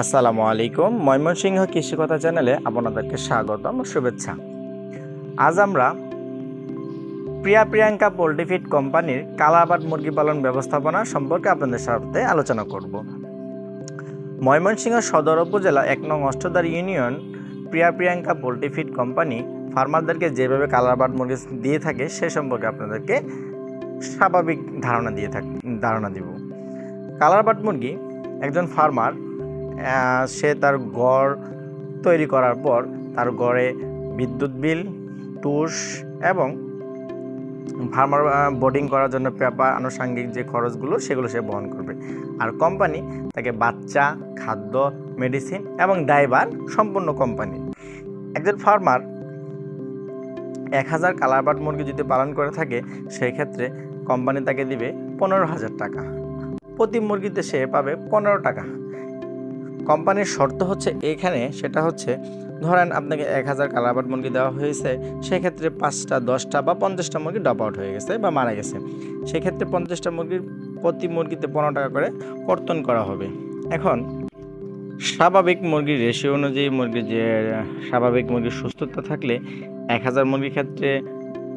আসসালামু আলাইকুম। ময়মনসিংহ কৃষিকথা চ্যানেলে আপনাদেরকে স্বাগতম, শুভেচ্ছা। আজ আমরা প্রিয়া প্রিয়াঙ্কা পোল্ট্রি ফিড কোম্পানির কালাবাদ মুরগি পালন ব্যবস্থাপনা সম্পর্কে আপনাদের সাথে আলোচনা করব। ময়মনসিংহ সদর উপজেলা এক নং Ashtadhar union Priya Priyanka poultry feed company ফার্মারদেরকে যেভাবে কালারবাদ মুরগি দিয়ে থাকে, সে সম্পর্কে আপনাদেরকে স্বাভাবিক ধারণা দিয়ে থাক, ধারণা দিব। কালারবাদ মুরগি একজন ফার্মার সে তার ঘর তৈরি করার পর তার ঘরে বিদ্যুৎ বিল, টুস এবং ফার্মার বোর্ডিং করার জন্য পেপার, আনুষঙ্গিক যে খরচগুলো সেগুলো সে বহন করবে। আর কোম্পানি তাকে বাচ্চা, খাদ্য মেডিসিন এবং ড্রাইভার সম্পূর্ণ কোম্পানি একজন ফার্মার এক হাজার কালারবাট মুরগি যদি পালন করে থাকে সেই ক্ষেত্রে কোম্পানি তাকে দিবে পনেরো হাজার টাকা। প্রতি মুরগিতে সে পাবে পনেরো টাকা। কোম্পানির শর্ত হচ্ছে এখানে, সেটা হচ্ছে, ধরেন আপনাকে এক হাজার কালারবাট মুরগি দেওয়া হয়েছে, সেক্ষেত্রে পাঁচটা, দশটা বা পঞ্চাশটা মুরগি ড্রপ আউট হয়ে গেছে বা মারা গেছে। সেক্ষেত্রে পঞ্চাশটা মুরগির প্রতি মুরগিতে পনেরো টাকা করে কর্তন করা হবে। এখন, স্বাভাবিক মুরগির রেশিও অনুযায়ী মুরগির যে, স্বাভাবিক মুরগির সুস্থতা থাকলে এক হাজার মুরগির ক্ষেত্রে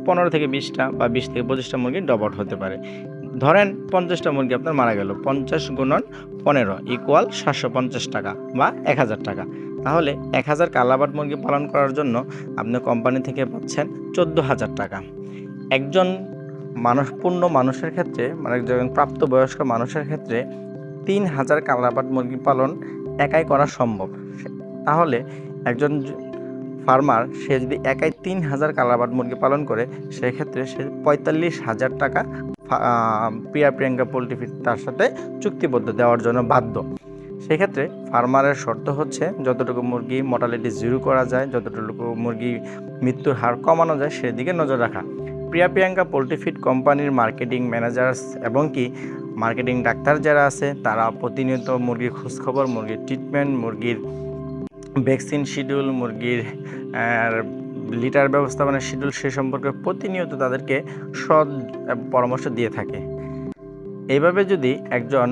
পনেরো থেকে বিশটা বা বিশ থেকে পঁচিশটা মুরগি আউট হতে পারে। ধরেন পঞ্চাশটা মুরগি আপনার মারা গেল, পঞ্চাশ গুণন পনেরো ইকুয়াল সাতশো পঞ্চাশ টাকা বা এক হাজার টাকা। তাহলে এক হাজার কালাবাট মুরগি পালন করার জন্য আপনি কোম্পানি থেকে পাচ্ছেন চোদ্দ হাজার টাকা। একজন মানুষ পূর্ণ মানুষের ক্ষেত্রে মানে একজন প্রাপ্তবয়স্ক মানুষের ক্ষেত্রে তিন হাজার কালাবাট মুরগি পালন একাই করা সম্ভব। তাহলে একজন ফার্মার, সে যদি একাই তিন হাজার কালাবাট মুরগি পালন করে, সেক্ষেত্রে সে পঁয়তাল্লিশ হাজার টাকা প্রিয়া প্রিয়াঙ্কা পোলট্রি ফিড তার সাথে চুক্তিবদ্ধ দেওয়ার জন্য বাধ্য। সেক্ষেত্রে ফার্মারের শর্ত হচ্ছে, যতটুকু মুরগি মর্টালিটি জিরো করা যায়, যতটুকু মুরগি মৃত্যুর হার কমানো যায়, সেদিকে নজর রাখা। প্রিয়া প্রিয়াঙ্কা পোলট্রি ফিড কোম্পানির মার্কেটিং ম্যানেজার্স এবং কি মার্কেটিং ডাক্তার যারা আছে, তারা প্রতিনিয়ত মুরগির খোঁজখবর, মুরগির ট্রিটমেন্ট, মুরগির ভ্যাকসিন শিডিউল, মুরগির লিটার ব্যবস্থাপনার শিডিউল সে সম্পর্কে প্রতিনিয়ত তাদেরকে সৎ পরামর্শ দিয়ে থাকে। এইভাবে যদি একজন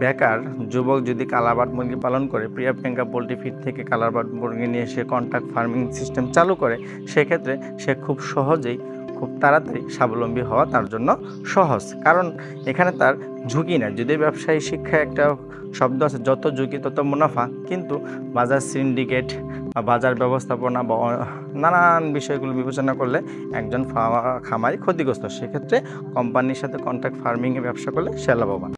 বেকার যুবক যদি কালাবাট মুরগি পালন করে, প্রিয়া প্রিয়াঙ্কা পোলট্রি ফিড থেকে কালাবাট মুরগি নিয়ে সে কন্ট্রাক্ট ফার্মিং সিস্টেম চালু করে, সেক্ষেত্রে সে খুব সহজেই খুব তাড়াতাড়ি স্বাবলম্বী হওয়া তার জন্য সহজ। কারণ এখানে তার ঝুঁকি না যদি ব্যবসায়ী শিক্ষা একটা শব্দ আছে, যত ঝুঁকি তত মুনাফা। কিন্তু বাজার সিন্ডিকেট বা বাজার ব্যবস্থাপনা বা নানান বিষয়গুলো বিবেচনা করলে একজন খামারি ক্ষতিগ্রস্ত। সেক্ষেত্রে কোম্পানির সাথে কন্ট্রাক্ট ফার্মিংয়ে ব্যবসা করলে সে লাভবান।